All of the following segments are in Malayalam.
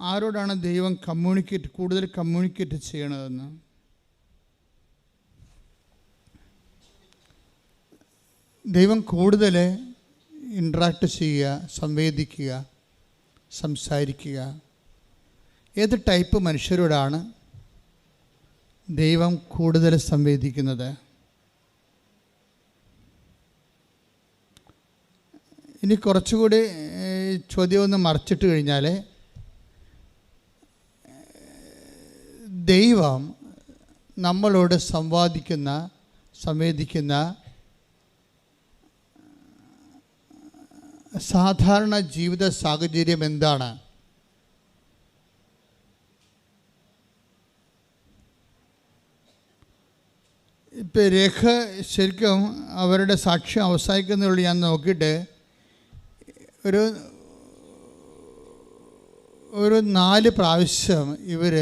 ആരോടാണ് ദൈവം കമ്മ്യൂണിക്കേറ്റ് കൂടുതൽ കമ്മ്യൂണിക്കേറ്റ് ചെയ്യണതെന്ന്? ദൈവം കൂടുതൽ ഇൻട്രാക്ട് ചെയ്യുക സംവേദിക്കുക സംസാരിക്കുക. ഏത് ടൈപ്പ് മനുഷ്യരോടാണ് ദൈവം കൂടുതൽ സംവേദിക്കുന്നത്? ഇനി കുറച്ചുകൂടി ചോദ്യം ഒന്ന് മറച്ചിട്ട് കഴിഞ്ഞാൽ ദൈവം നമ്മളോട് സംവാദിക്കുന്ന സംവേദിക്കുന്ന സാധാരണ ജീവിത സാഹചര്യം എന്താണ്? ഇപ്പം രേഖ ശരിക്കും അവരുടെ സാക്ഷ്യം അവസാനിക്കുന്നുള്ളൂ ഞാൻ നോക്കിയിട്ട് ഒരു ഒരു നാല് പ്രാവശ്യം ഇവർ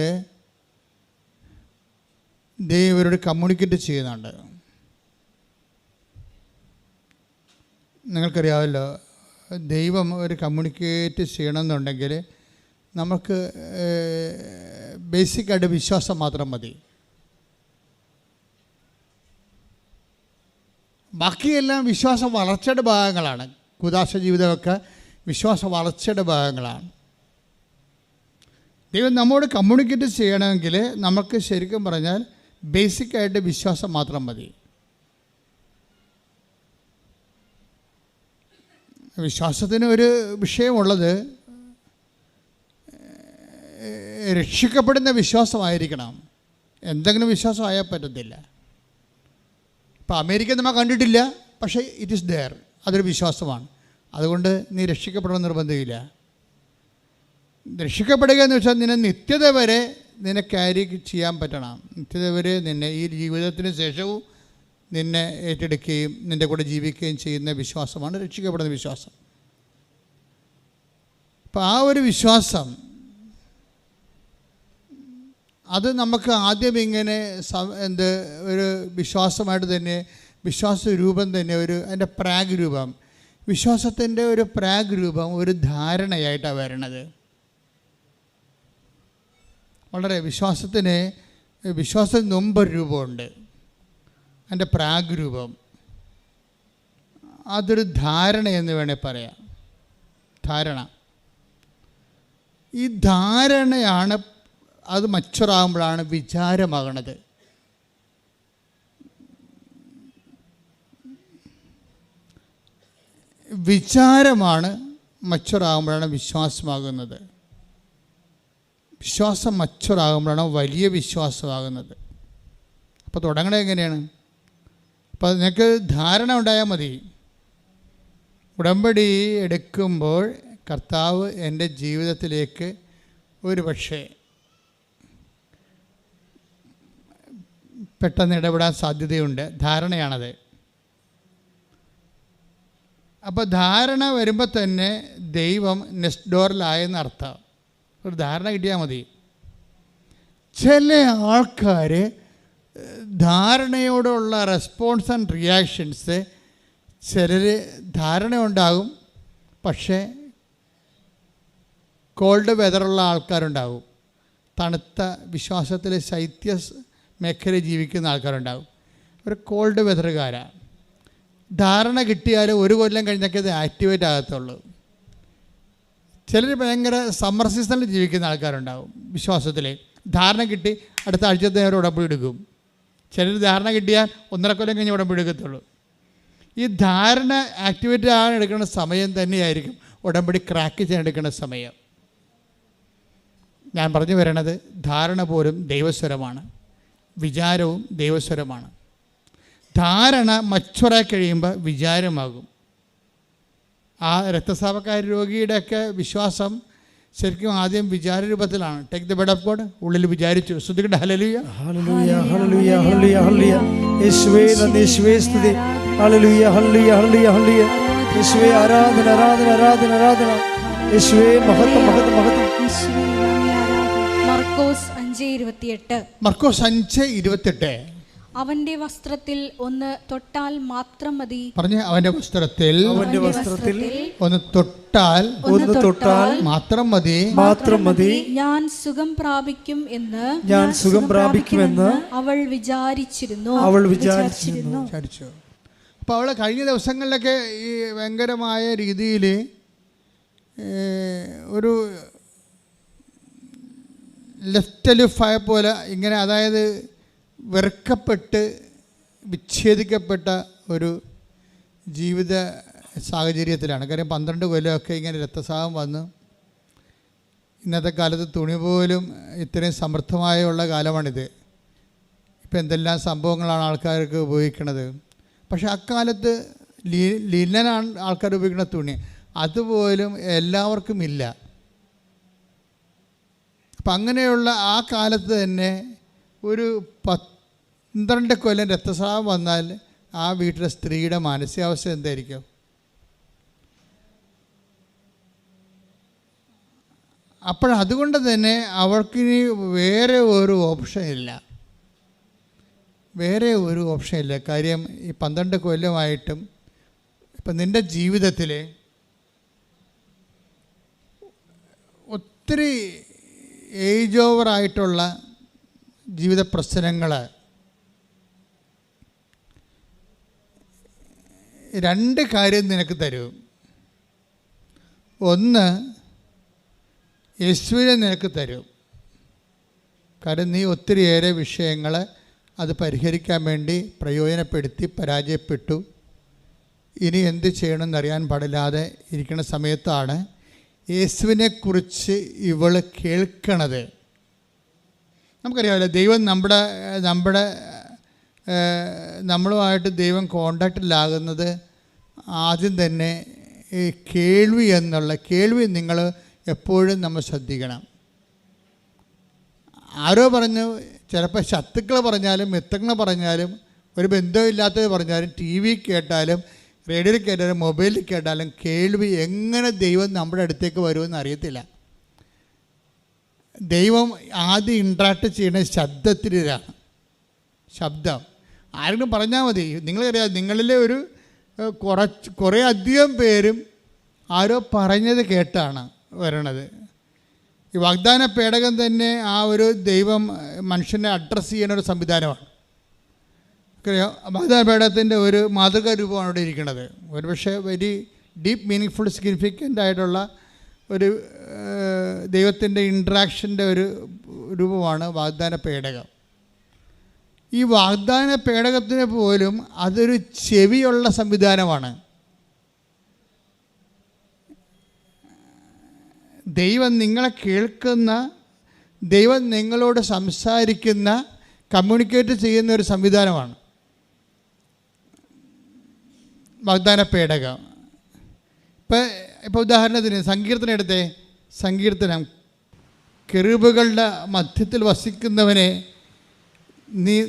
ദൈവം ഇവരോട് കമ്മ്യൂണിക്കേറ്റ് ചെയ്യുന്നുണ്ട്. നിങ്ങൾക്കറിയാമല്ലോ ദൈവം ഒരു കമ്മ്യൂണിക്കേറ്റ് ചെയ്യണമെന്നുണ്ടെങ്കിൽ നമുക്ക് ബേസിക്കായിട്ട് വിശ്വാസം മാത്രം മതി. ബാക്കിയെല്ലാം വിശ്വാസ വളർച്ചയുടെ ഭാഗങ്ങളാണ്. കുദാശ ജീവിതമൊക്കെ വിശ്വാസ വളർച്ചയുടെ ഭാഗങ്ങളാണ്. ദൈവം നമ്മോട് കമ്മ്യൂണിക്കേറ്റ് ചെയ്യണമെങ്കിൽ നമുക്ക് ശരിക്കും പറഞ്ഞാൽ ബേസിക്കായിട്ട് വിശ്വാസം മാത്രം മതി. വിശ്വാസത്തിന് ഒരു വിഷയമുള്ളത് രക്ഷിക്കപ്പെടുന്ന വിശ്വാസമായിരിക്കണം. എന്തെങ്കിലും വിശ്വാസമായാൽ പറ്റത്തില്ല. ഇപ്പം അമേരിക്ക നമ്മൾ കണ്ടിട്ടില്ല പക്ഷേ ഇറ്റ് ഈസ് ദെയർ അതൊരു വിശ്വാസമാണ്. അതുകൊണ്ട് നീ രക്ഷിക്കപ്പെടണം നിർബന്ധമില്ല. രക്ഷിക്കപ്പെടുക എന്ന് വെച്ചാൽ നിന്നെ നിത്യത വരെ നിന്നെ ക്യാരി ചെയ്യാൻ പറ്റണം. നിത്യതവർ നിന്നെ ഈ ജീവിതത്തിന് ശേഷവും നിന്നെ ഏറ്റെടുക്കുകയും നിന്റെ കൂടെ ജീവിക്കുകയും ചെയ്യുന്ന വിശ്വാസമാണ് രക്ഷിക്കപ്പെടുന്ന വിശ്വാസം. അപ്പം ആ ഒരു വിശ്വാസം അത് നമുക്ക് ആദ്യം ഇങ്ങനെ എന്ത് ഒരു വിശ്വാസമായിട്ട് തന്നെ വിശ്വാസ രൂപം തന്നെ ഒരു അതിന്റെ പ്രാഗ് രൂപം. വിശ്വാസത്തിന്റെ ഒരു പ്രാഗ് രൂപം ഒരു ധാരണയായിട്ടാണ് വരണത്. വളരെ വിശ്വാസത്തിന് വിശ്വാസത്തിന് മുമ്പൊരു രൂപമുണ്ട്. അതിന്റെ പ്രാഗ് രൂപം അതൊരു ധാരണ എന്ന് വേണേൽ പറയാം. ധാരണ. ഈ ധാരണയാണ് അത് മച്ചുറാകുമ്പോഴാണ് വിചാരമാകണത്. വിചാരമാണ് മച്ചുറാകുമ്പോഴാണ് വിശ്വാസമാകുന്നത്. വിശ്വാസം മച്ചുറാകുമ്പോഴാണ് വലിയ വിശ്വാസമാകുന്നത്. അപ്പോൾ തുടങ്ങണേ എങ്ങനെയാണ്? അപ്പോൾ നിങ്ങൾക്ക് ധാരണ ഉണ്ടായാൽ മതി. ഉടമ്പടി എടുക്കുമ്പോൾ കർത്താവ് എന്റെ ജീവിതത്തിലേക്ക് ഒരു പക്ഷേ പെട്ടെന്ന് ഇടപെടാൻ സാധ്യതയുണ്ട്. ധാരണയാണത്. അപ്പോൾ ധാരണ വരുമ്പോൾ തന്നെ ദൈവം നെക്സ്റ്റ് ഡോറിലായെന്ന് അർത്ഥം ഒരു ധാരണ കിട്ടിയാൽ മതി. ചില ആൾക്കാർ ധാരണയോടുള്ള റെസ്പോൺസ് ആൻഡ് റിയാക്ഷൻസ് ചിലർ ധാരണയുണ്ടാകും പക്ഷേ കോൾഡ് വെതറുള്ള ആൾക്കാരുണ്ടാകും. തണുത്ത വിശ്വാസത്തിൽ ശൈത്യ മേഖല ജീവിക്കുന്ന ആൾക്കാരുണ്ടാകും. ഒരു കോൾഡ് വെതറുകാരാണ് ധാരണ കിട്ടിയാൽ ഒരു കൊല്ലം കഴിഞ്ഞൊക്കെ ഇത് ആക്ടിവേറ്റ് ആകത്തുള്ളൂ. ചിലർ ഭയങ്കര സമ്മർ സീസണിൽ ജീവിക്കുന്ന ആൾക്കാരുണ്ടാവും വിശ്വാസത്തിൽ ധാരണ കിട്ടി അടുത്ത ആഴ്ചത്തെ അവർ ഉടമ്പടി എടുക്കും. ചിലർ ധാരണ കിട്ടിയാൽ ഒന്നര കൊല്ലം കഴിഞ്ഞ് ഉടമ്പടി എടുക്കത്തുള്ളൂ. ഈ ധാരണ ആക്ടിവേറ്റ് ആകാൻ എടുക്കുന്ന സമയം തന്നെയായിരിക്കും ഉടമ്പടി ക്രാക്ക് ചെയ്യാൻ എടുക്കുന്ന സമയം. ഞാൻ പറഞ്ഞു വരണത് ധാരണ പോലും ദൈവസ്വരമാണ്. വിചാരവും ദൈവസ്വരമാണ്. ധാരണ മച്ചുറായി കഴിയുമ്പോൾ വിചാരമാകും. ആ രക്തസ്രാവക്കാരി രോഗിയുടെയൊക്കെ വിശ്വാസം ശരിക്കും ആദ്യം വിചാര രൂപത്തിലാണ് take the bed of God ഉള്ളിൽ വിചാരിച്ചു. ശ്രദ്ധിക്കട്ടെ ഹലലുയ ഹല്ലേലൂയ ഹല്ലേലൂയ ഹല്ലേലൂയ ഹല്ലേലൂയ. യേശുവേ നന്ദി യേശുവേ സ്തുതി. ഹല്ലേലൂയ ഹല്ലേലൂയ ഹല്ലേലൂയ ഹല്ലേലൂയ. യേശുവേ ആരാധന ആരാധന ആരാധന ആരാധന. യേശുവേ മഹത്വം മഹത്വം മഹത്വം. മർക്കോസ് അഞ്ച് ഇരുപത്തിയെട്ട്. മർക്കോസ് അഞ്ച് ഇരുപത്തെട്ട് അവന്റെ വസ്ത്രത്തിൽ ഒന്ന് തൊട്ടാൽ മാത്രം മതി. പറഞ്ഞു അവന്റെ വസ്ത്രത്തിൽ അവന്റെ വസ്ത്രത്തിൽ ഒന്ന് തൊട്ടാൽ ഒന്ന് തൊട്ടാൽ മാത്രം മതി. മാത്രം മതി. ഞാൻ സുഖം പ്രാപിക്കും എന്ന് ഞാൻ സുഖം പ്രാപിക്കുമെന്ന് അവൾ വിചാരിച്ചിരുന്നു. അവൾ വിചാരിച്ചിരുന്നു. വിചാരിച്ചു. അപ്പോൾ അവൾ കഴിഞ്ഞ ദിവസങ്ങളിലൊക്കെ ഈ ഭയങ്കരമായ രീതിയിൽ ഒരു ലെഫ്റ്റ് ലുഫായ പോലെ ഇങ്ങനെ അതായത് വെറുക്കപ്പെട്ട് വിച്ഛേദിക്കപ്പെട്ട ഒരു ജീവിത സാഹചര്യത്തിലാണ്. കാര്യം പന്ത്രണ്ട് കൊല്ലമൊക്കെ ഇങ്ങനെ രക്തസാഹം വന്ന് ഇന്നത്തെ കാലത്ത് തുണി പോലും ഇത്രയും സമൃദ്ധമായുള്ള കാലമാണിത്. ഇപ്പം എന്തെല്ലാം സംഭവങ്ങളാണ് ആൾക്കാർക്ക് ഉപയോഗിക്കുന്നത് പക്ഷേ അക്കാലത്ത് ലീ ലിനനാണ് ആൾക്കാർ ഉപയോഗിക്കുന്ന തുണി. അതുപോലും എല്ലാവർക്കും ഇല്ല. അപ്പം അങ്ങനെയുള്ള ആ കാലത്ത് തന്നെ ഒരു പന്ത്രണ്ട് കൊല്ലം രക്തസ്രാവം വന്നാൽ ആ വീട്ടിലെ സ്ത്രീയുടെ മാനസികാവസ്ഥ എന്തായിരിക്കും? അപ്പോൾ അതുകൊണ്ട് തന്നെ അവർക്കിനി വേറെ ഒരു ഓപ്ഷൻ ഇല്ല. വേറെ ഒരു ഓപ്ഷൻ ഇല്ല. കാര്യം ഈ പന്ത്രണ്ട് കൊല്ലമായിട്ടും ഇപ്പം നിന്റെ ജീവിതത്തിൽ ഒത്തിരി ഏജ് ഓവറായിട്ടുള്ള ജീവിത പ്രശ്നങ്ങൾ രണ്ട് കാര്യം നിനക്ക് തരും. ഒന്ന് യേശുവിനെ നിനക്ക് തരും. കാരണം നീ ഒത്തിരിയേറെ വിഷയങ്ങൾ അത് പരിഹരിക്കാൻ വേണ്ടി പ്രയോജനപ്പെടുത്തി പരാജയപ്പെട്ടു. ഇനി എന്ത് ചെയ്യണമെന്നറിയാൻ പാടില്ലാതെ ഇരിക്കുന്ന സമയത്താണ് യേശുവിനെക്കുറിച്ച് ഇവൾ കേൾക്കണത്. നമുക്കറിയാമല്ലോ ദൈവം നമ്മുടെ നമ്മുടെ നമ്മളുമായിട്ട് ദൈവം കോണ്ടാക്റ്റിലാകുന്നത് ആദ്യം തന്നെ ഈ കേൾവി എന്നുള്ള കേൾവി നിങ്ങൾ എപ്പോഴും നമ്മൾ ശ്രദ്ധിക്കണം. ആരോ പറഞ്ഞു ചിലപ്പോൾ ശത്രുക്കൾ പറഞ്ഞാലും മിത്രങ്ങൾ പറഞ്ഞാലും ഒരു ബന്ധമില്ലാത്തത് പറഞ്ഞാലും ടി വി കേട്ടാലും റേഡിയോയിൽ കേട്ടാലും മൊബൈലിൽ കേട്ടാലും കേൾവി എങ്ങനെ ദൈവം നമ്മുടെ അടുത്തേക്ക് വരുമെന്ന് അറിയത്തില്ല. ദൈവം ആദ്യം ഇൻട്രാക്ട് ചെയ്യുന്ന ശബ്ദത്തിലാണ് ശബ്ദം. ആരെങ്കിലും പറഞ്ഞാൽ മതി. നിങ്ങൾക്കറിയാം നിങ്ങളിലെ ഒരു കുറച്ച് കുറേ അധികം പേരും ആരോ പറഞ്ഞത് കേട്ടാണ് വരണത്. ഈ വാഗ്ദാന പേടകം തന്നെ ആ ഒരു ദൈവം മനുഷ്യനെ അഡ്രസ്സ് ചെയ്യുന്ന ഒരു സംവിധാനമാണ്. വാഗ്ദാന പേടകത്തിന്റെ ഒരു മാതൃകാ രൂപമാണ് ഇവിടെ ഇരിക്കുന്നത്. ഒരുപക്ഷെ very deep meaning full significant ആയിട്ടുള്ള ഒരു ദൈവത്തിന്റെ ഇൻട്രാക്ഷന്റെ ഒരു രൂപമാണ് വാഗ്ദാന പേടകം. ഈ വാഗ്ദാന പേടകത്തിന് പോലും അതൊരു ചെവിയുള്ള സംവിധാനമാണ്. ദൈവം നിങ്ങളെ കേൾക്കുന്ന ദൈവം നിങ്ങളോട് സംസാരിക്കുന്ന കമ്മ്യൂണിക്കേറ്റ് ചെയ്യുന്ന ഒരു സംവിധാനമാണ്. വാഗ്ദാന പേടകം. ഇപ്പം ഇപ്പോൾ ഉദാഹരണത്തിന് സങ്കീർത്തനം എടുത്തേ. സങ്കീർത്തനം. കെറുബുകളുടെ മധ്യത്തിൽ വസിക്കുന്നവനെ നീ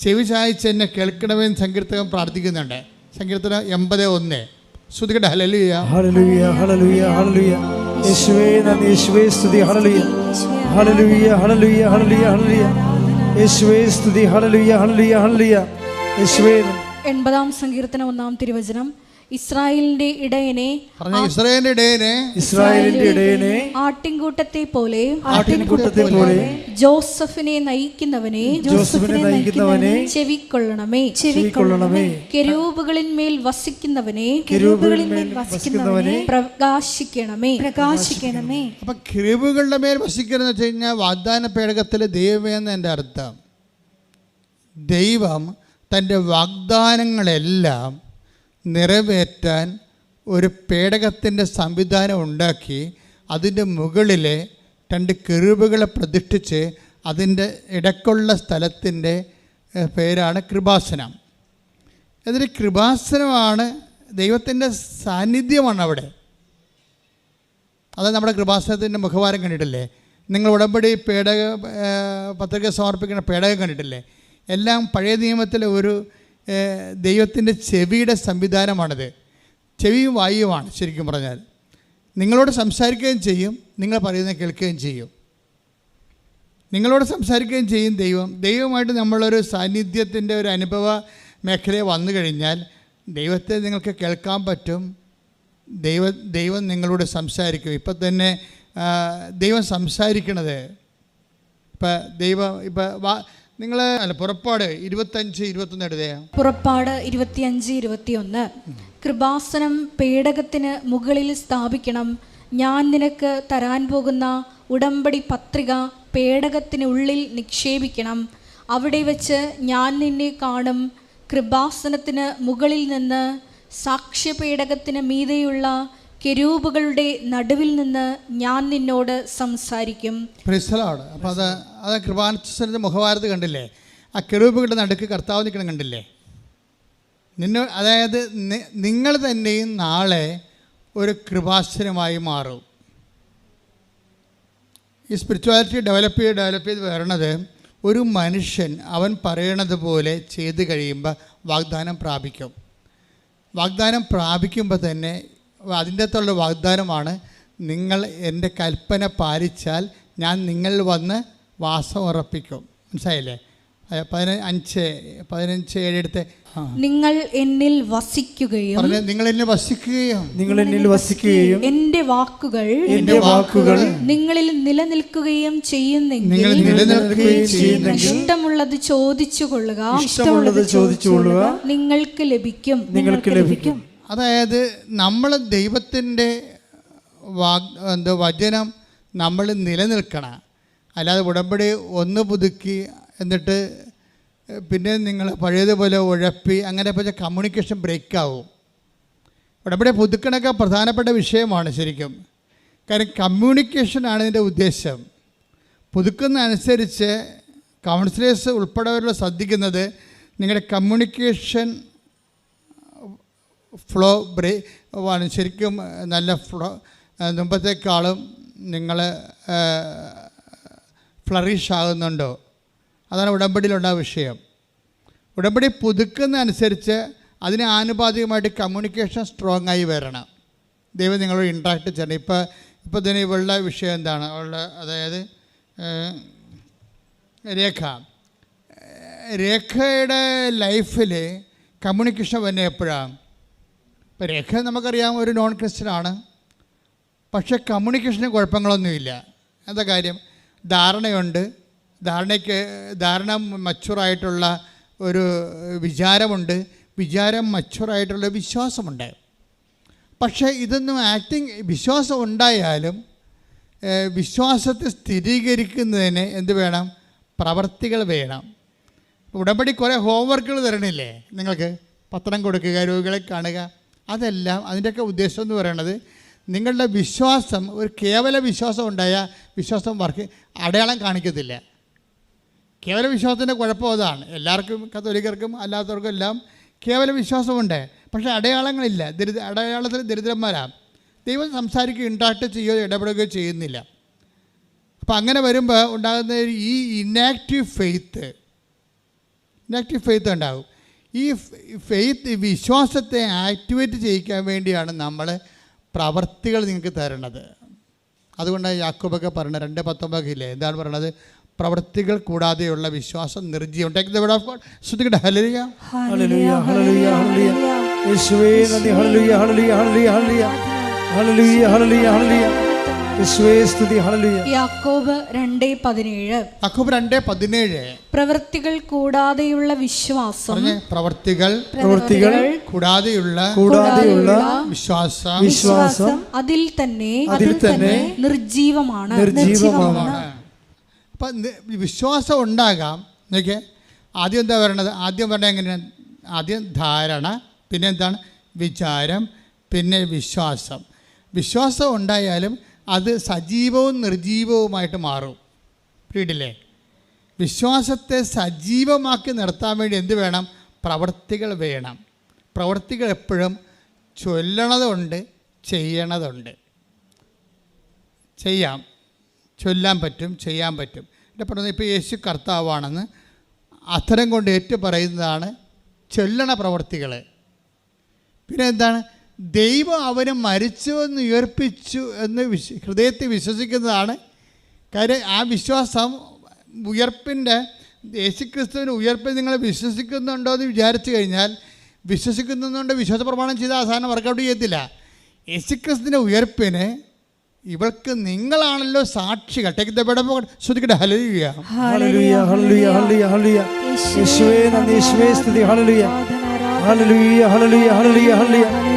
ചെവി ചായച്ച് എന്നെ കേൾക്കണമെന്ന് സങ്കീർത്തകം പ്രാർത്ഥിക്കുന്നുണ്ട്. സങ്കീർത്തനം എൺപത് ഒന്ന്. ശ്രുതികട്ടെ ഹലലുയ ഹല്ലേലൂയ ഹല്ലേലൂയ ഹല്ലേലൂയ. യേശുവേ നന്ദി. യേശുവേ സ്തുതി. ഹല്ലേലൂയ. ഹല്ലേലൂയ ഹല്ലേലൂയ ഹലലുയ ഹലലുയ യേശുവേ സ്തുതി. ഹല്ലേലൂയ ഹല്ലേലൂയ ഹല്ലേലൂയ. യേശുവേ. എൺപതാം സങ്കീർത്തനം ഒന്നാം തിരുവചനം. ഇസ്രായേലിന്റെ ഇടയനെ ഇസ്രായേലിന്റെ ഇടയനെ ഇസ്രായേലിന്റെ ഇടയനെ ആട്ടിൻകൂട്ടത്തെ പോലെ ആട്ടിൻകൂട്ടത്തെ പോലെ ജോസഫിനെ നയിക്കുന്നവനെ ജോസഫിനെ നയിക്കുന്നവനെ ചെവിക്കൊള്ളണമേ. ചെവിക്കൊള്ളണമേ. കെരൂപുകളിന്മേൽ വസിക്കുന്നവനെ കെരൂപുകളിന്മേൽ വസിക്കുന്നവനെ പ്രകാശിക്കണമേ. പ്രകാശിക്കണമേ. അപ്പൊ കെരൂപുകളുടെ മേൽ വസിക്കണമെന്ന് വെച്ച് കഴിഞ്ഞാൽ വാഗ്ദാന പേടകത്തിലെ ദൈവമെന്ന് എന്റെ അർത്ഥം. ദൈവം തന്റെ വാഗ്ദാനങ്ങളെല്ലാം നിറവേറ്റാൻ ഒരു പേടകത്തിന്റെ സംവിധാനം ഉണ്ടാക്കി അതിന്റെ മുകളിലെ രണ്ട് കെറുബുകളെ പ്രതിഷ്ഠിച്ച് അതിന്റെ ഇടക്കുള്ള സ്ഥലത്തിന്റെ പേരാണ് കൃപാസനം. എന്നിട്ട് കൃപാസനമാണ് ദൈവത്തിന്റെ സാന്നിധ്യമാണ് അവിടെ. അത് നമ്മുടെ കൃപാസനത്തിന്റെ മുഖവാരം കണ്ടിട്ടില്ലേ? നിങ്ങൾ ഉടമ്പടി പേടക പത്രിക സമർപ്പിക്കുന്ന പേടകം കണ്ടിട്ടില്ലേ? എല്ലാം പഴയ നിയമത്തിലെ ഒരു ദൈവത്തിന്റെ ചെവിയുടെ സംവിധാനമാണിത്. ചെവിയും വായുവാണ് ശരിക്കും പറഞ്ഞാൽ. നിങ്ങളോട് സംസാരിക്കുകയും ചെയ്യും നിങ്ങൾ പറയുന്നത് കേൾക്കുകയും ചെയ്യും. നിങ്ങളോട് സംസാരിക്കുകയും ചെയ്യും ദൈവം. ദൈവമായിട്ട് നമ്മളൊരു സാന്നിധ്യത്തിന്റെ ഒരു അനുഭവ മേഖലയിൽ വന്നു കഴിഞ്ഞാൽ ദൈവത്തെ നിങ്ങൾക്ക് കേൾക്കാൻ പറ്റും. ദൈവ ദൈവം നിങ്ങളോട് സംസാരിക്കും. ഇപ്പം തന്നെ ദൈവം സംസാരിക്കണത്. ഇപ്പം ദൈവം ഇപ്പം നിങ്ങൾ അല്ല പുറപ്പാട് ഇരുപത്തഞ്ച് ഇരുപത്തൊന്ന് എടുതയോ പുറപ്പാട് ഇരുപത്തിയഞ്ച് ഇരുപത്തിയൊന്ന്. കൃപാസനം പേടകത്തിന് മുകളിൽ സ്ഥാപിക്കണം. ഞാൻ നിനക്ക് തരാൻ പോകുന്ന ഉടമ്പടി പത്രിക പേടകത്തിന് ഉള്ളിൽ നിക്ഷേപിക്കണം. അവിടെ വെച്ച് ഞാൻ നിന്നെ കാണും. കൃപാസനത്തിന് മുകളിൽ നിന്ന് സാക്ഷ്യപേടകത്തിന് മീതെയുള്ള കെരൂബുകളുടെ നടുവിൽ നിന്ന് ഞാൻ നിന്നോട് സംസാരിക്കും. പ്രിസലാണ് അപ്പോൾ അത് അത് കൃപാനുസരിച്ച് മുഖവാരത് കണ്ടില്ലേ? ആ കെരൂപുകളുടെ നടുക്ക് കർത്താവ് നിൽക്കണം കണ്ടില്ലേ? നിന്നെ അതായത് നിങ്ങൾ തന്നെയും നാളെ ഒരു കൃപാശ്വരമായി മാറും. ഈ സ്പിരിച്വാലിറ്റി ഡെവലപ്പ് ചെയ്ത് ഡെവലപ്പ് ചെയ്ത് വരണത് ഒരു മനുഷ്യൻ അവൻ പറയണത് പോലെ ചെയ്ത് കഴിയുമ്പോൾ വാഗ്ദാനം പ്രാപിക്കും. വാഗ്ദാനം പ്രാപിക്കുമ്പോൾ തന്നെ അതിന്റെ അകത്തുള്ള വാഗ്ദാനമാണ് നിങ്ങൾ എന്റെ കൽപ്പന പാലിച്ചാൽ ഞാൻ നിങ്ങളിൽ വന്ന് വാസം ഉറപ്പിക്കും. മനസ്സിലായില്ലേ? പതിനഞ്ച് പതിനഞ്ച് ഏഴെടുത്ത് നിങ്ങൾ എന്നിൽ വസിക്കുകയും നിങ്ങൾ എന്നെ വസിക്കുകയും. നിങ്ങൾ എന്നിൽ വസിക്കുകയും എന്റെ വാക്കുകൾ എന്റെ വാക്കുകൾ നിങ്ങളിൽ നിലനിൽക്കുകയും ചെയ്യുന്നെങ്കിൽ നിങ്ങൾ നിലനിൽക്കുകയും ചെയ്യുന്നെങ്കിൽ ഇഷ്ടമുള്ളത് ചോദിച്ചു കൊള്ളുക. ഇഷ്ടമുള്ളത് ചോദിച്ചുകൊള്ളുക നിങ്ങൾക്ക് ലഭിക്കും. നിങ്ങൾക്ക് ലഭിക്കും. അതായത് നമ്മൾ ദൈവത്തിന്റെ വാഗ് എന്താ വചനം നമ്മൾ നിലനിൽക്കണം അല്ലാതെ ഉടമ്പടി ഒന്ന് പുതുക്കി എന്നിട്ട് പിന്നെ നിങ്ങൾ പഴയതുപോലെ ഉഴപ്പി അങ്ങനെ പിന്നെ കമ്മ്യൂണിക്കേഷൻ ബ്രേക്കാവും ഉടമ്പടി പുതുക്കണൊക്കെ പ്രധാനപ്പെട്ട വിഷയമാണ് ശരിക്കും. കാര്യം കമ്മ്യൂണിക്കേഷനാണ് ഇതിന്റെ ഉദ്ദേശം. പുതുക്കുന്ന അനുസരിച്ച് കൗൺസിലേഴ്സ് ഉൾപ്പെടെയുള്ള ശ്രദ്ധിക്കുന്നത് നിങ്ങളുടെ കമ്മ്യൂണിക്കേഷൻ ഫ്ലോ ബ്രേ ആണ്. ശരിക്കും നല്ല ഫ്ലോ മുമ്പത്തേക്കാളും നിങ്ങൾ ഫ്ലറിഷ് ആകുന്നുണ്ടോ? അതാണ് ഉടമ്പടിയിലുണ്ടായ വിഷയം. ഉടമ്പടി പുതുക്കുന്ന അനുസരിച്ച് അതിന് ആനുപാതികമായിട്ട് കമ്മ്യൂണിക്കേഷൻ സ്ട്രോങ് ആയി വരണം. ദൈവം നിങ്ങളോട് ഇൻട്രാക്ട് ചെയ്യണം. ഇപ്പോൾ ഇപ്പോൾ ഇതിന് ഇവളുടെ വിഷയം എന്താണ്? അവളുടെ അതായത് രേഖ. രേഖയുടെ ലൈഫിൽ കമ്മ്യൂണിക്കേഷൻ വന്നെ എപ്പോഴാണ്? രേഖ നമുക്കറിയാം ഒരു നോൺ ക്രിസ്ത്യനാണ് പക്ഷേ കമ്മ്യൂണിക്കേഷന് കുഴപ്പങ്ങളൊന്നുമില്ല. എന്താ കാര്യം? ധാരണയുണ്ട്. ധാരണയ്ക്ക് ധാരണ മച്ചുറായിട്ടുള്ള ഒരു വിചാരമുണ്ട്. വിചാരം മച്ചുറായിട്ടുള്ള വിശ്വാസമുണ്ട്. പക്ഷേ ഇതൊന്നും ആക്ടിങ് വിശ്വാസം ഉണ്ടായാലും വിശ്വാസത്തെ സ്ഥിരീകരിക്കുന്നതിന് എന്ത് വേണം? പ്രവർത്തികൾ വേണം. ഉടമ്പടി കുറേ ഹോംവർക്കുകൾ തരണില്ലേ? നിങ്ങൾക്ക് പത്രം കൊടുക്കുക രോഗികളെ കാണുക. അതെല്ലാം അതിന്റെയൊക്കെ ഉദ്ദേശം എന്ന് പറയുന്നത് നിങ്ങളുടെ വിശ്വാസം ഒരു കേവല വിശ്വാസം ഉണ്ടായ വിശ്വാസം വർക്ക് അടയാളം കാണിക്കത്തില്ല. കേവല വിശ്വാസത്തിന്റെ കുഴപ്പം അതാണ്. എല്ലാവർക്കും കത്തോലിക്കർക്കും അല്ലാത്തവർക്കും എല്ലാം കേവല വിശ്വാസമുണ്ട്. പക്ഷേ അടയാളങ്ങളില്ല. ദരിദ്ര അടയാളത്തിൽ ദരിദ്രന്മാരാണ് ദൈവം സംസാരിക്കുകയോ ഇൻട്രാക്ട് ചെയ്യുകയോ ഇടപെടുകയോ ചെയ്യുന്നില്ല. അപ്പോൾ അങ്ങനെ വരുമ്പോൾ ഉണ്ടാകുന്ന ഈ ഇനാക്റ്റീവ് ഫെയ്ത്ത് ഇനാക്റ്റീവ് ഫെയ്ത്ത് ഉണ്ടാകും. ഈ ഫെയ്ത്ത് വിശ്വാസത്തെ ആക്ടിവേറ്റ് ചെയ്യിക്കാൻ വേണ്ടിയാണ് നമ്മൾ പ്രവർത്തികൾ നിങ്ങൾക്ക് തരണത്. അതുകൊണ്ടാണ് യാക്കോബൊക്കെ പറഞ്ഞത് രണ്ട് പത്തൊമ്പതില്ലേ എന്താണ് പറയണത് പ്രവർത്തികൾ കൂടാതെയുള്ള വിശ്വാസം നിർജീവം. Take the word of God ശ്രദ്ധിക്കട്ടെ ഹല്ലേലൂയ ഹല്ലേലൂയ ഹല്ലേലൂയ. ഹല്ലേലൂയ. യേശുവേ നന്ദി. ഹല്ലേലൂയ ഹല്ലേലൂയ ഹല്ലേലൂയ ഹല്ലേലൂയ. ഹല്ലേലൂയ ഹല്ലേലൂയ ഹല്ലേലൂയ. യാക്കോബ് രണ്ട് പതിനേഴ്. യാക്കോബ് രണ്ട് പതിനേഴ്. പ്രവൃത്തികൾ കൂടാതെയുള്ള വിശ്വാസം. പ്രവൃത്തികൾ പ്രവൃത്തികൾ കൂടാതെയുള്ള കൂടാതെയുള്ള വിശ്വാസം. വിശ്വാസം അതിൽ തന്നെ അതിൽ തന്നെ നിർജീവമാണ് നിർജീവമാണ് അപ്പം വിശ്വാസം ഉണ്ടാകാം. ആദ്യം എന്താ പറയണത്? ആദ്യം പറഞ്ഞ എങ്ങനെയാണ് ആദ്യം ധാരണ പിന്നെ എന്താണ്? വിചാരം പിന്നെ വിശ്വാസം. വിശ്വാസം ഉണ്ടായാലും അത് സജീവവും നിർജീവവുമായിട്ട് മാറും. കേട്ടില്ലേ വിശ്വാസത്തെ സജീവമാക്കി നിർത്താൻ വേണ്ടി എന്ത് വേണം? പ്രവർത്തികൾ വേണം. പ്രവർത്തികൾ എപ്പോഴും ചൊല്ലണതുണ്ട് ചെയ്യണതുണ്ട്. ചെയ്യാം. ചൊല്ലാൻ പറ്റും ചെയ്യാൻ പറ്റും. എന്റെ പറഞ്ഞത് ഇപ്പോൾ യേശു കർത്താവാണെന്ന് അത്തരം കൊണ്ട് ഏറ്റു പറയുന്നതാണ് ചൊല്ലണ പ്രവർത്തികൾ പിന്നെ എന്താണ്? ദൈവം അവന് മരിച്ചു എന്ന് ഉയർപ്പിച്ചു എന്ന് വിശ്വ ഹൃദയത്തിൽ വിശ്വസിക്കുന്നതാണ്. കാര്യം ആ വിശ്വാസം ഉയർപ്പിന്റെ യേശുക്രിസ്തുവിന് ഉയർപ്പിൽ നിങ്ങൾ വിശ്വസിക്കുന്നുണ്ടോ എന്ന് വിചാരിച്ചു കഴിഞ്ഞാൽ വിശ്വസിക്കുന്നതുകൊണ്ട് വിശ്വാസ പ്രമാണം ചെയ്ത അവസാനം വർക്കൗട്ട് ചെയ്യത്തില്ല. യേശുക്രിസ്തുവിന്റെ ഉയർപ്പിന് ഇവൾക്ക് നിങ്ങളാണല്ലോ സാക്ഷികൾ. ടേക്ക് ദ ബെഡ് ശ്രദ്ധിക്കട്ടെ ഹല്ലേലൂയ ഹല്ലേലൂയ ഹല്ലേലൂയ ഹല്ലേലൂയ ഹല്ലേലൂയ യേശുവേ നന്ദി യേശുവേ സ്തുതി ഹല്ലേലൂയ ഹല്ലേലൂയ ഹല്ലേലൂയ ഹല്ലേലൂയ ഹല്ലേലൂയ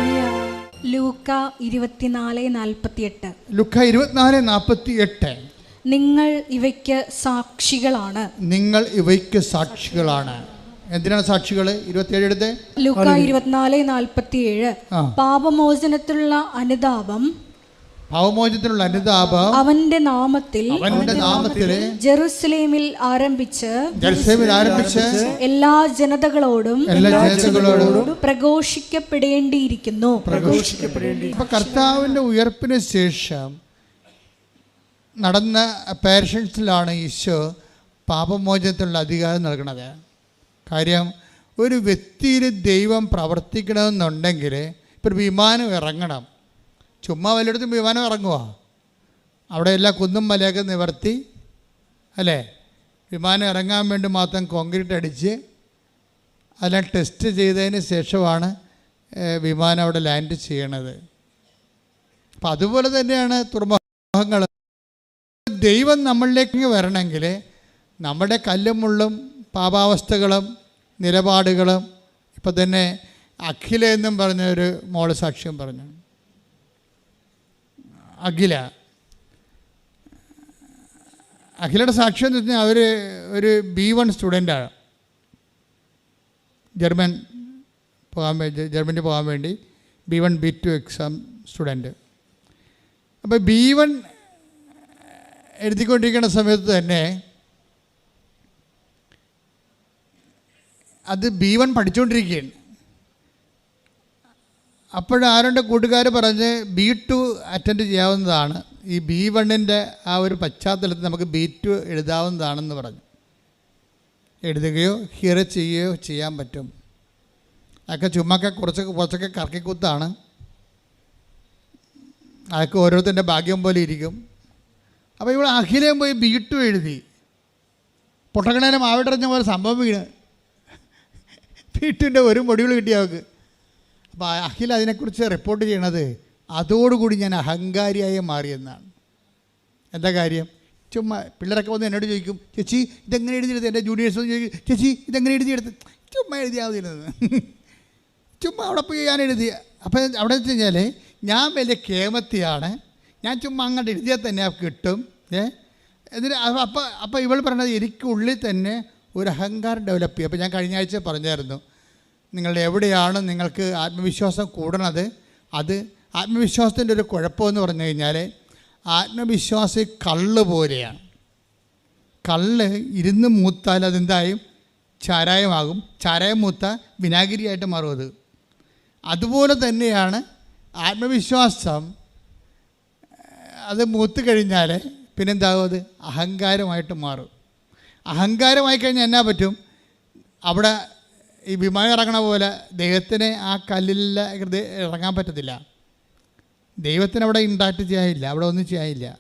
ലൂക്ക ഇരുപത്തിനാല് നാൽപ്പത്തിയെട്ട്. ലുക്ക ഇരുപത്തിനാല് നാൽപ്പത്തി നിങ്ങൾ ഇവയ്ക്ക് സാക്ഷികളാണ്. നിങ്ങൾ ഇവയ്ക്ക് സാക്ഷികളാണ്. എന്തിനാണ് സാക്ഷികൾ ഇരുപത്തിയേഴ് എടുത്ത്? ലൂക്ക ഇരുപത്തിനാല് നാൽപ്പത്തിയേഴ്. ആ. പാപമോചനത്തിലുള്ള അനുതാപം ഭാവമോചനത്തിനുള്ള അനുതാപം അവന്റെ നാമത്തിൽ അവന്റെ നാമത്തിൽ ജെറുസലേമിൽ ആരംഭിച്ച് ജെറുസലേമിൽ ആരംഭിച്ച് എല്ലാ ജനതകളോടും എല്ലാ ജനതകളോടും പ്രഘോഷിക്കപ്പെടേണ്ടിയിരിക്കുന്നു. അപ്പൊ കർത്താവിന്റെ ഉയർപ്പിന് ശേഷം നടന്ന പാരഷൻസിലാണ് ഈശോ പാപമോചനത്തിനുള്ള അധികാരം നൽകുന്നത്. കാര്യം ഒരു വ്യക്തിയിൽ ദൈവം പ്രവർത്തിക്കണമെന്നുണ്ടെങ്കിൽ ഇപ്പോൾ വിമാനം ഇറങ്ങണം. ചുമ്മാ വല്ലയിടത്തും വിമാനം ഇറങ്ങുക അവിടെ എല്ലാ കുന്നും മലയൊക്കെ നിവർത്തി അല്ലേ? വിമാനം ഇറങ്ങാൻ വേണ്ടി മാത്രം കോൺക്രീറ്റ് അടിച്ച് അതെല്ലാം ടെസ്റ്റ് ചെയ്തതിന് ശേഷമാണ് വിമാനം അവിടെ ലാൻഡ് ചെയ്യണത്. അപ്പം അതുപോലെ തന്നെയാണ് തുറമുഖങ്ങൾ. ദൈവം നമ്മളിലേക്ക് വരണമെങ്കിൽ നമ്മുടെ കല്ലും മുള്ളും പാപാവസ്ഥകളും നിലപാടുകളും ഇപ്പം തന്നെ അഖില എന്നും പറഞ്ഞ ഒരു മോൾ സാക്ഷ്യം പറഞ്ഞു. അഖില. അഖിലയുടെ സാക്ഷ്യം എന്ന് വെച്ചാൽ അവർ ഒരു ബി വൺ സ്റ്റുഡന്റാണ് ജർമ്മൻ പോകാൻ വേണ്ടി ജർമ്മനി പോകാൻ വേണ്ടി B one B two exam student അപ്പോൾ ബി വൺ എഴുതിക്കൊണ്ടിരിക്കുന്ന സമയത്ത് തന്നെ അത് ബി വൺ പഠിച്ചുകൊണ്ടിരിക്കുകയാണ് അപ്പോഴാരുടെ കൂട്ടുകാർ പറഞ്ഞ് ബി ടു അറ്റൻഡ് ചെയ്യാവുന്നതാണ്. ഈ ബി വണ്ണിന്റെ ആ ഒരു പശ്ചാത്തലത്തിൽ നമുക്ക് ബി ടു എഴുതാവുന്നതാണെന്ന് പറഞ്ഞു. എഴുതുകയോ ഹിയർ ചെയ്യുകയോ ചെയ്യാൻ പറ്റും. അതൊക്കെ ചുമ്മാക്കെ കുറച്ചൊക്കെ കുറച്ചൊക്കെ കറക്കിക്കുത്താണ്. അതൊക്കെ ഓരോരുത്തരുടെ ഭാഗ്യം പോലെ ഇരിക്കും. അപ്പോൾ ഇവിടെ അഖിലയും പോയി ബി ടു എഴുതി. പൊട്ടക്കണേനെ മാവിട്ടറിഞ്ഞ പോലെ സംഭവം വീണ്. ബി ടുവിന്റെ ഒരു മൊഡ്യൂൾ കിട്ടി അവൾക്ക്. അപ്പോൾ അഖിൽ അതിനെക്കുറിച്ച് റിപ്പോർട്ട് ചെയ്യണത് അതോടുകൂടി ഞാൻ അഹങ്കാരിയായി മാറിയെന്നാണ്. എന്താ കാര്യം? ചുമ്മാ പിള്ളേരൊക്കെ വന്ന് എന്നോട് ചോദിക്കും ചേച്ചി ഇതെങ്ങനെ എഴുതിയെടുത്ത്? എന്റെ ജൂനിയേഴ്സ് വന്ന് ചോദിക്കും ചേച്ചി ഇതെങ്ങനെ എഴുതിയെടുത്ത്? ചുമ്മാ എഴുതിയാൽ മതിയിരുന്നത് ചുമ്മാ അവിടെ പോയി ഞാൻ എഴുതി. അപ്പോൾ അവിടെ വെച്ച് കഴിഞ്ഞാൽ ഞാൻ വലിയ കേമത്തിയാണ്. ഞാൻ ചുമ്മാ അങ്ങോട്ട് എഴുതിയാൽ തന്നെ കിട്ടും. ഏ? എന്നിട്ട് അപ്പം അപ്പം ഇവൾ പറഞ്ഞത് എനിക്കുള്ളിൽ തന്നെ ഒരു അഹങ്കാരം ഡെവലപ്പ് ചെയ്യും. അപ്പോൾ ഞാൻ കഴിഞ്ഞ ആഴ്ച പറഞ്ഞായിരുന്നു നിങ്ങളുടെ എവിടെയാണ് നിങ്ങൾക്ക് ആത്മവിശ്വാസം കൂടണത്? അത് ആത്മവിശ്വാസത്തിന്റെ ഒരു കുഴപ്പമെന്ന് പറഞ്ഞു കഴിഞ്ഞാൽ ആത്മവിശ്വാസി കള്ള് പോലെയാണ്. കള്ള് ഇരുന്ന് മൂത്താൽ അതെന്തായും? ചാരായമാകും. ചാരായം മൂത്ത വിനാഗിരിയായിട്ട് മാറും അത്. അതുപോലെ തന്നെയാണ് ആത്മവിശ്വാസം. അത് മൂത്ത് കഴിഞ്ഞാൽ പിന്നെന്താകും അത്? അഹങ്കാരമായിട്ട് മാറും. അഹങ്കാരമായി കഴിഞ്ഞാൽ എന്നാ പറ്റും? അവിടെ ഈ വിമാനം ഇറങ്ങണ പോലെ ദൈവത്തിന് ആ കല്ലിൽ ഇറങ്ങാൻ പറ്റത്തില്ല. ദൈവത്തിന് അവിടെ ഇൻട്രാക്ട് ചെയ്യാനില്ല അവിടെ ഒന്നും ചെയ്യാനില്ല.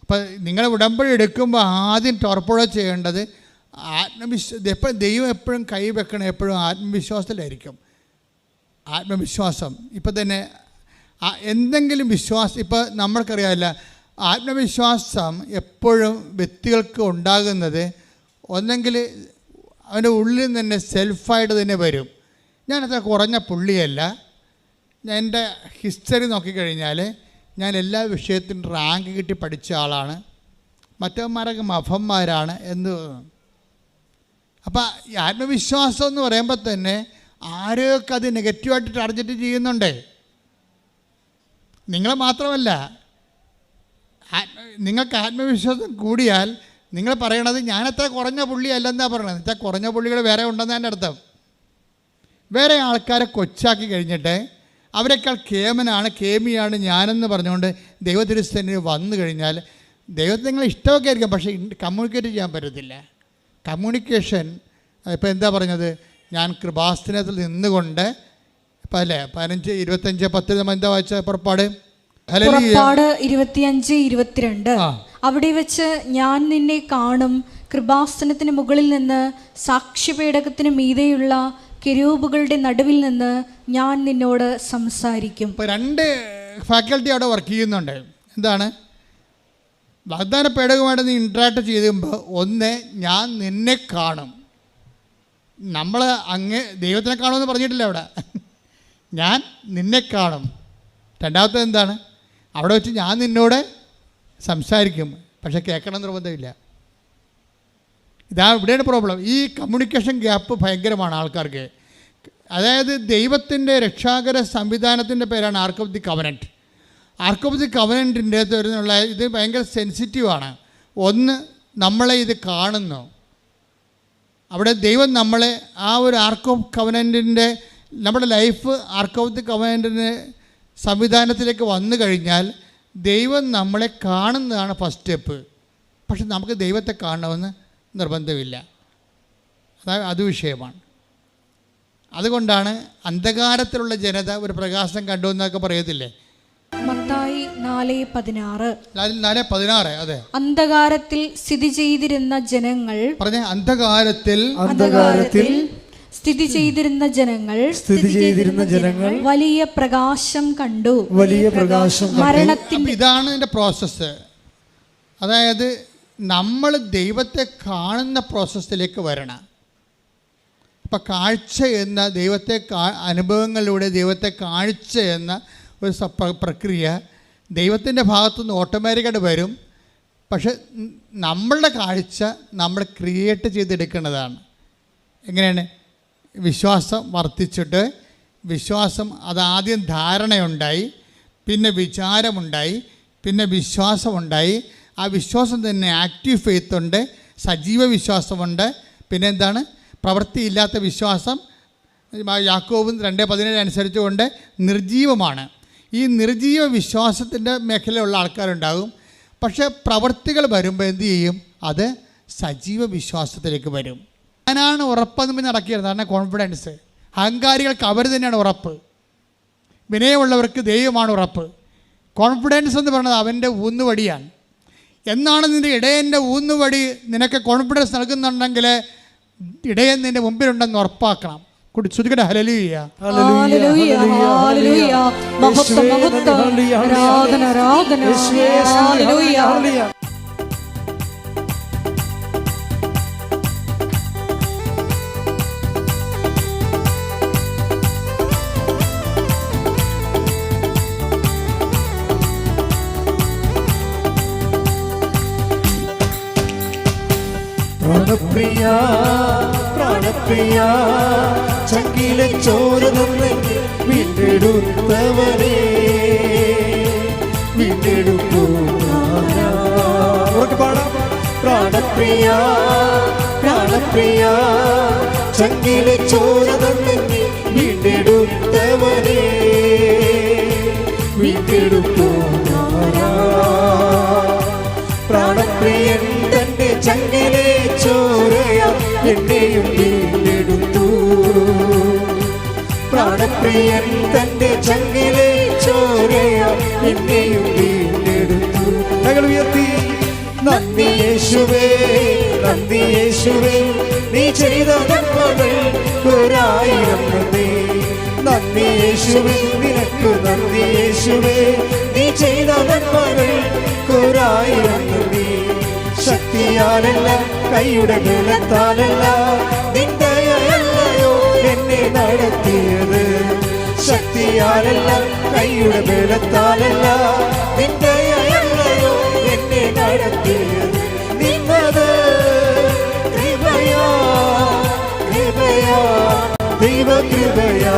അപ്പം നിങ്ങൾ ഉടമ്പടി എടുക്കുമ്പോൾ ആദ്യം ടോർപ്പുഴ ചെയ്യേണ്ടത് ആത്മവിശ്വാസം എപ്പോഴും ദൈവം എപ്പോഴും കൈ വെക്കണം എപ്പോഴും ആത്മവിശ്വാസത്തിലായിരിക്കും. ആത്മവിശ്വാസം. ഇപ്പം തന്നെ എന്തെങ്കിലും വിശ്വാസം ഇപ്പോൾ നമ്മൾക്കറിയാമല്ല ആത്മവിശ്വാസം എപ്പോഴും വ്യക്തികൾക്ക് ഉണ്ടാകുന്നത് ഒന്നെങ്കിൽ അവന്റെ ഉള്ളിൽ നിന്ന് തന്നെ സെൽഫായിട്ട് തന്നെ വരും. ഞാൻ ഞാനത്ര കുറഞ്ഞ പുള്ളിയല്ല. എന്റെ ഹിസ്റ്ററി നോക്കിക്കഴിഞ്ഞാൽ ഞാൻ എല്ലാ വിഷയത്തിനും റാങ്ക് കിട്ടി പഠിച്ച ആളാണ്. മറ്റവന്മാരൊക്കെ മഫന്മാരാണ് എന്ന് അപ്പം ആത്മവിശ്വാസം എന്ന് പറയുമ്പോൾ തന്നെ ആരെയൊക്കെ അത് നെഗറ്റീവായിട്ട് ടാർഗറ്റ് ചെയ്യുന്നുണ്ടേ? നിങ്ങളെ മാത്രമല്ല. നിങ്ങൾക്ക് ആത്മവിശ്വാസം കൂടിയാൽ നിങ്ങൾ പറയണത് ഞാനത്ര കുറഞ്ഞ പുള്ളിയല്ലെന്നാ പറയണത്. വെച്ചാൽ കുറഞ്ഞ പുള്ളികൾ വേറെ ഉണ്ടെന്ന് എന്റെ അർത്ഥം. വേറെ ആൾക്കാരെ കൊച്ചാക്കി കഴിഞ്ഞിട്ട് അവരെക്കാൾ കേമനാണ് കേമിയാണ് ഞാനെന്ന് പറഞ്ഞുകൊണ്ട് ദൈവത്തിരുസ്ഥനിൽ വന്നു കഴിഞ്ഞാൽ ദൈവത്തിന് നിങ്ങൾ ഇഷ്ടമൊക്കെ ആയിരിക്കും പക്ഷേ കമ്മ്യൂണിക്കേറ്റ് ചെയ്യാൻ പറ്റത്തില്ല. കമ്മ്യൂണിക്കേഷൻ ഇപ്പോൾ എന്താ പറഞ്ഞത്? ഞാൻ കൃപാസ്ഥനത്തിൽ നിന്നുകൊണ്ട് ഇപ്പം അല്ലേ? പതിനഞ്ച് ഇരുപത്തഞ്ച് പത്ത് നമ്മൾ എന്താ വായിച്ച പുറപ്പാട് ഇരുപത്തിയഞ്ച് ഇരുപത്തിരണ്ട്. ആ. അവിടെ വെച്ച് ഞാൻ നിന്നെ കാണും. കൃപാസനത്തിന് മുകളിൽ നിന്ന് സാക്ഷ്യപേടകത്തിന് മീതെയുള്ള കിരൂപുകളുടെ നടുവിൽ നിന്ന് ഞാൻ നിന്നോട് സംസാരിക്കും. ഇപ്പോൾ രണ്ട് ഫാക്കൽറ്റി അവിടെ വർക്ക് ചെയ്യുന്നുണ്ട്. എന്താണ്? വാഗ്ദാന പേടകമായിട്ട് നീ ഇൻട്രാക്ട് ചെയ്യുമ്പോൾ ഒന്ന് ഞാൻ നിന്നെ കാണും. നമ്മൾ അങ്ങ് ദൈവത്തിനെ കാണുമെന്ന് പറഞ്ഞിട്ടില്ല അവിടെ. ഞാൻ നിന്നെ കാണും. രണ്ടാമത്തെ എന്താണ്? അവിടെ വെച്ച് ഞാൻ നിന്നോട് സംസാരിക്കും. പക്ഷെ കേൾക്കണം നിർബന്ധമില്ല. ഇതാ ഇവിടെയാണ് പ്രോബ്ലം ഈ കമ്മ്യൂണിക്കേഷൻ ഗ്യാപ്പ് ഭയങ്കരമാണ് ആൾക്കാർക്ക്. അതായത് ദൈവത്തിന്റെ രക്ഷാകര സംവിധാനത്തിന്റെ പേരാണ് ark of the covenant ark of the കവനന്റിന്റെ വരുന്നുള്ള ഇത് ഭയങ്കര സെൻസിറ്റീവാണ് ഒന്ന് നമ്മളെ ഇത് കാണുന്നു. അവിടെ ദൈവം നമ്മളെ ആ ഒരു ആർക്ക് ഓഫ് കവനന്റിന്റെ നമ്മുടെ ലൈഫ് ആർക്ക് ഓഫ് ദി കവനന്റിന്റെ സംവിധാനത്തിലേക്ക് വന്നു കഴിഞ്ഞാൽ ദൈവം നമ്മളെ കാണുന്നതാണ് ഫസ്റ്റ് സ്റ്റെപ്പ് പക്ഷെ നമുക്ക് ദൈവത്തെ കാണണമെന്ന് നിർബന്ധമില്ല. അതായത് അത് വിഷയമാണ്. അതുകൊണ്ടാണ് അന്ധകാരത്തിലുള്ള ജനത ഒരു പ്രകാശം കണ്ടു എന്നൊക്കെ പറയത്തില്ലേ? മത്തായി നാല് പതിനാറ്. നാല് നാല് പതിനാറ് അതെ. അന്ധകാരത്തിൽ സ്ഥിതി ചെയ്തിരുന്ന ജനങ്ങൾ പറഞ്ഞ അന്ധകാരത്തിൽ അന്ധകാരത്തിൽ സ്ഥിതി ചെയ്തിരുന്ന ജനങ്ങൾ സ്ഥിതി ചെയ്തിരുന്ന ജനങ്ങൾ വലിയ പ്രകാശം കണ്ടു. വലിയ പ്രകാശം മരണത്തിൽ ഇതാണ് ഇതിന്റെ പ്രോസസ്സ് അതായത് നമ്മൾ ദൈവത്തെ കാണുന്ന പ്രോസസ്സിലേക്ക് വരണം. ഇപ്പം കാഴ്ച എന്ന ദൈവത്തെ കാ അനുഭവങ്ങളിലൂടെ ദൈവത്തെ കാഴ്ച എന്ന ഒരു പ്രക്രിയ ദൈവത്തിന്റെ ഭാഗത്തുനിന്ന് ഓട്ടോമാറ്റിക്കായിട്ട് വരും. പക്ഷെ നമ്മളുടെ കാഴ്ച നമ്മൾ ക്രിയേറ്റ് ചെയ്തെടുക്കേണ്ടതാണ്. എങ്ങനെയാണ്? വിശ്വാസം വർദ്ധിച്ചിട്ട് വിശ്വാസം അതാദ്യം ധാരണയുണ്ടായി പിന്നെ വിചാരമുണ്ടായി പിന്നെ വിശ്വാസമുണ്ടായി. ആ വിശ്വാസം തന്നെ ആക്റ്റീവ് ഫെയ്ത്ത് ഉണ്ട് സജീവ വിശ്വാസമുണ്ട്. പിന്നെ എന്താണ് പ്രവൃത്തിയില്ലാത്ത വിശ്വാസം യാക്കോവും രണ്ട് പതിനേഴ് അനുസരിച്ചുകൊണ്ട് നിർജീവമാണ്. ഈ നിർജീവ വിശ്വാസത്തിന്റെ മേഖലയുള്ള ആൾക്കാരുണ്ടാകും. പക്ഷേ പ്രവൃത്തികൾ വരുമ്പോൾ എന്തു ചെയ്യും? അത് സജീവ വിശ്വാസത്തിലേക്ക് വരും. ഞാനാണ് ഉറപ്പെന്ന് പിന്നെ നടക്കുകയാണ് അതാണ് കോൺഫിഡൻസ് അഹങ്കാരികൾക്ക് അവർ തന്നെയാണ് ഉറപ്പ്. വിനയമുള്ളവർക്ക് ദൈവമാണ് ഉറപ്പ്. കോൺഫിഡൻസ് എന്ന് പറയുന്നത് അവന്റെ ഊന്നുവടിയാണ്. എന്നാണ് നിന്റെ ഇടയന്റെ ഊന്നുവടി നിനക്ക് കോൺഫിഡൻസ് നൽകുന്നുണ്ടെങ്കിൽ ഇടയൻ നിന്റെ മുമ്പിലുണ്ടെന്ന് ഉറപ്പാക്കണം. കുടി ശ്രുതികട ഹലലിയ പ്രാണപ്രിയ പ്രാണപ്രിയ ചക്കിലെ ചോര നിന്ന് വീണ്ടെടുത്തവനെ. വീണ്ടെടുക്കൂ ഉറക്കെ പാടാം. പ്രാണപ്രിയ പ്രാണപ്രിയ ചങ്കിലെ ചോര നിന്ന് വീണ്ടെടുത്തവനെ. വീണ്ടെടുക്കൂ പ്രാണപ്രിയൻ എന്നെയും വീണ്ടെടുത്തു പ്രാണപ്രിയൻ തന്റെ ചങ്കിലെ ചോരയ എന്നെയും വീണ്ടെടുത്തു ഞങ്ങൾ ഉയർത്തി. നന്ദി നീ ചെയ്ത നന്മകൾ ഒരായിരം നിനക്ക് നന്ദി നീ ചെയ്ത നന്മകൾ ഒരായിരം കൈയുടെ ബലത്താലല്ല നിന്ദയല്ലയോ എന്നെ നടത്തിയത്. ശക്തിയാലല്ല കൈയുടെ ബലത്താലല്ല നിന്ദയല്ലയോ എന്നെ നടത്തിയത്. നിന്നത് കൃപയാ കൃപയാ ദൈവ കൃപയാ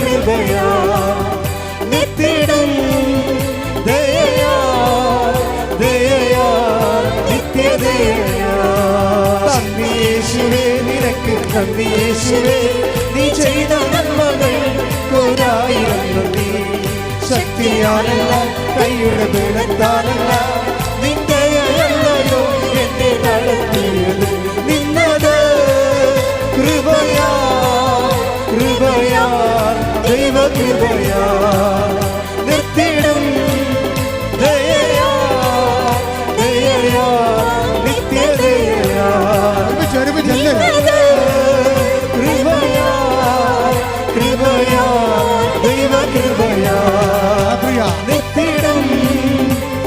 കൃപയോ നിത്യടം ദയയോ? ദയയോ? നിത്യദയോ തന്നിയേശുവേ നിനക്ക് തന്നിയേശുവേ നീ ചെയ്ത നന്മകൾ കൂടായിരുന്നു നീ. ശക്തിയാലല്ല കൈയുടെ ബലത്താലല്ല നിന്റെയല്ലയോ എന്നെ നടത്തിയത് നിന്നത്. കൃപയാ കൃപയാ. ദൈവകൃപയാ നിർത്തിടും ദയയാ. ദയയാ. നിത്യദയയാ കൃപയാ. കൃപയാ. ദൈവകൃപയാ നിർത്തിടും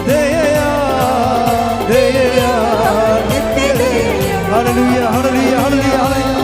ദയയാ. ദയയാ. നിത്യദയ ഹല്ലേലൂയ ഹല്ലേലൂയ ഹല്ലേലൂയ.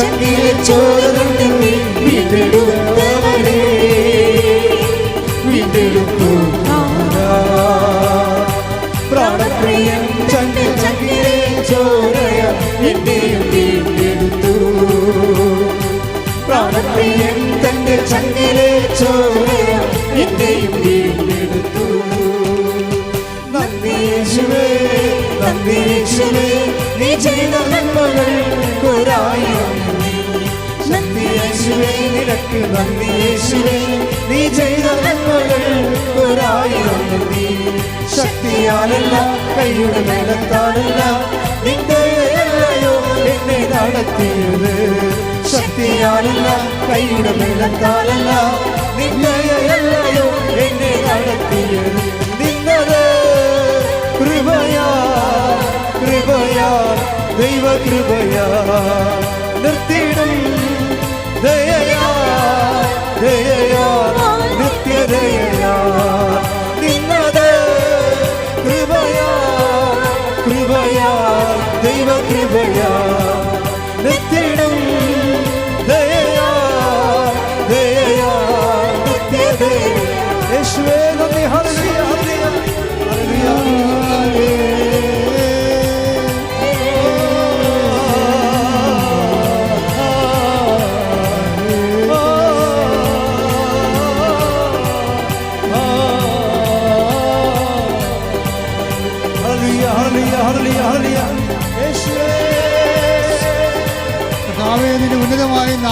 ചങ്കിലെ ചോരകൊണ്ടെന്നെ വീണ്ടെടുത്തവരെ വീണ്ടെടുത്തു നാഥാ. പ്രാണപ്രിയൻ ചങ്കി ചങ്കിലെ ചോരയ എന്നെയും വീണ്ടെടുത്തു പ്രാണപ്രിയൻ തന്റെ ചങ്കിലെ ചോരയ നിനക്ക് നന്ദി യേശുവേ. നീ ചെയ്ത നന്മകൾ ഒരായിരം നന്ദി. ശക്തിയാലല്ല കൈയുടെ ബലത്താലല്ല നിന്റെ എന്നെ നടത്തിയത്. ശക്തിയാലല്ല കൈയുടെ ബലത്താലല്ല നിന്റെ എന്നെ നടത്തിയത്. നിന്നത് കൃപയാ കൃപയാ ദൈവ കൃപയാ നിർത്തിയിടും ദയയാ. ദയയാ നിത്യദയയാ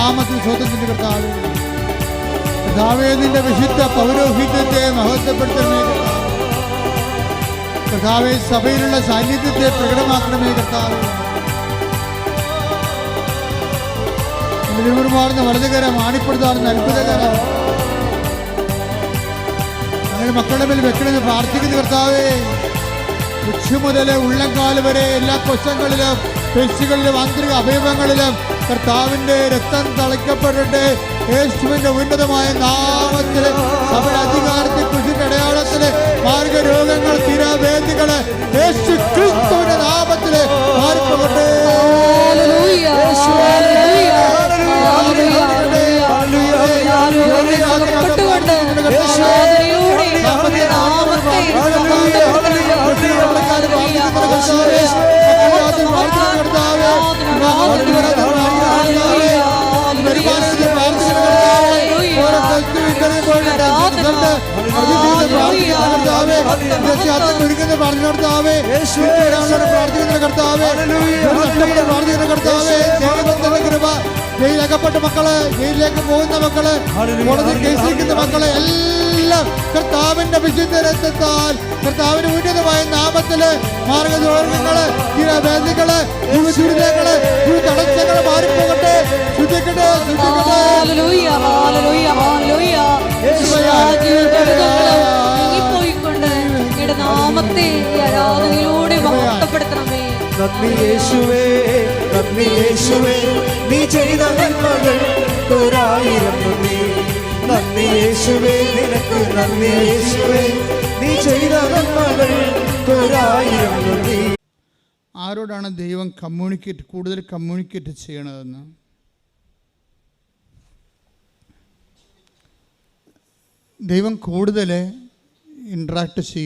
നാമത്തിൽ സ്വതന്ത്രത്തിന്റെ കർത്താവ് കർത്താവേ വിശുദ്ധ പൗരോഹിത്യത്തെ മഹത്വപ്പെടുത്തണമേ കർത്താവേ. സഭയിലുള്ള സാന്നിധ്യത്തെ പ്രകടമാക്കണമേ കർത്താവേ. നിർമാർന്ന വലതുകരം ആണിപ്പെടുത്താറുന്ന അത്ഭുതകരം. അങ്ങനെ മക്കളുടെ മേൽ വെക്കണമെന്ന് പ്രാർത്ഥിക്കുന്ന കർത്താവേ. ഉച്ച മുതൽ ഉള്ളംകാൽ വരെ എല്ലാ കൊച്ചങ്ങളിലും പേശികളിലും ആന്തരിക അവയവങ്ങളിലും കർത്താവിന്റെ രക്തം തളിക്കപ്പെടട്ടെ. യേശുവിന്റെ ഉന്നതമായ നാമത്തിൽ അവരുടെ അധികാരത്തിൽ കൃഷിന്റെ അടയാളത്തിൽ മാർഗരോഗങ്ങൾ തീരാവേദികൾ യേശു ക്രിസ്തുവിന്റെ നാമത്തിൽ മാറിപ്പോകട്ടെ. പ്പെട്ടുകൊണ്ട് ആരാധനയോടെ നമ്മുടെ നാമത്തെ ജയിലകപ്പെട്ട മക്കൾ ജയിലിലേക്ക് പോകുന്ന മക്കൾ കോടതി കേസിരിക്കുന്ന മക്കളെ എല്ലാം കർത്താവിന്റെ വിശുദ്ധ രക്തത്താൽ കർത്താവിന്റെ ഉന്നതമായ നാമത്തിൽ മാർഗദോഷങ്ങൾ വേദികൾ ദുരിതങ്ങൾ തടസ്സങ്ങൾ മാറിപ്പോകട്ടെ. നീങ്ങിപ്പോയിക്കൊണ്ട് അങ്ങയുടെ നാമത്തെ ആരാധനയിലൂടെ മഹത്വപ്പെടുത്തണമേ. നന്ദി യേശുവേ നന്ദി യേശുവേ. നീ ചെയ്ത നന്മകൾ ഒരായിരം നന്ദി. നന്ദി യേശുവേ നിനക്ക് നന്ദി യേശുവേ. നീ ചെയ്ത നന്മകൾ തോരായിരം നന്ദി ആരോടാണ് ദൈവം കമ്മ്യൂണിക്കേറ്റ് കൂടുതൽ കമ്മ്യൂണിക്കേറ്റ് ചെയ്യണതെന്ന്? ദൈവം കൂടുതൽ ഇൻട്രാക്ട് ചെയ്യും.